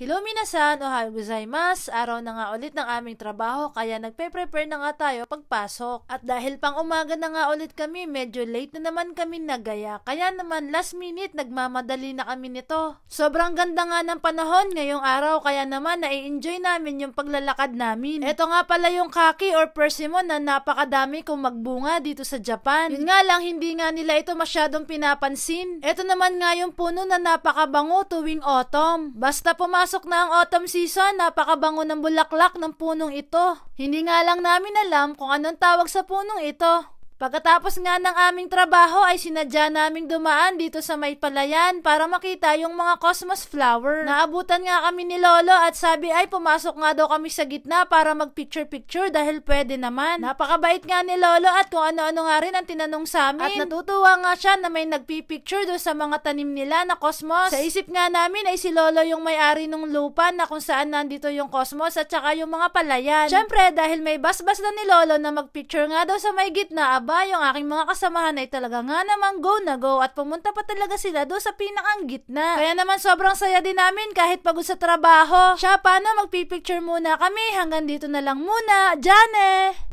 Hello minasan, ohayo gozaimasu. Araw na nga ulit ng aming trabaho kaya nagpe-prepare na nga tayo pagpasok. At dahil pang umaga na nga ulit kami, medyo late na naman kami nagaya. Kaya naman last minute nagmamadali na kami nito. Sobrang ganda nga ng panahon ngayong araw kaya naman nai-enjoy namin yung paglalakad namin. Ito nga pala yung kaki or persimmon na napakadami kong magbunga dito sa Japan. Yun nga lang, hindi nga nila ito masyadong pinapansin. Ito naman nga yung puno na napakabango tuwing autumn. Basta pumasok na ang autumn season, napakabango ng bulaklak ng punong ito. Hindi nga lang namin alam kung anong tawag sa punong ito. Pagkatapos nga ng aming trabaho ay sinadya naming dumaan dito sa may palayan para makita yung mga cosmos flower. Naabutan nga kami ni Lolo at sabi ay pumasok nga daw kami sa gitna para mag-picture-picture dahil pwede naman. Napakabait nga ni Lolo at kung ano-ano nga rin ang tinanong sa amin. At natutuwa nga siya na may nagpipicture doon sa mga tanim nila na cosmos. Sa isip nga namin ay si Lolo yung may-ari ng lupa na kung saan nandito yung cosmos at saka yung mga palayan. Syempre dahil may basbas na ni Lolo na mag-picture nga daw sa may gitna, aba yung aking mga kasamahan ay talaga nga namang go na go at pumunta pa talaga sila doon sa pinakang gitna. Kaya naman sobrang saya din namin kahit pagod sa trabaho. Siya, paano magpipicture muna kami? Hanggang dito na lang muna. Jane!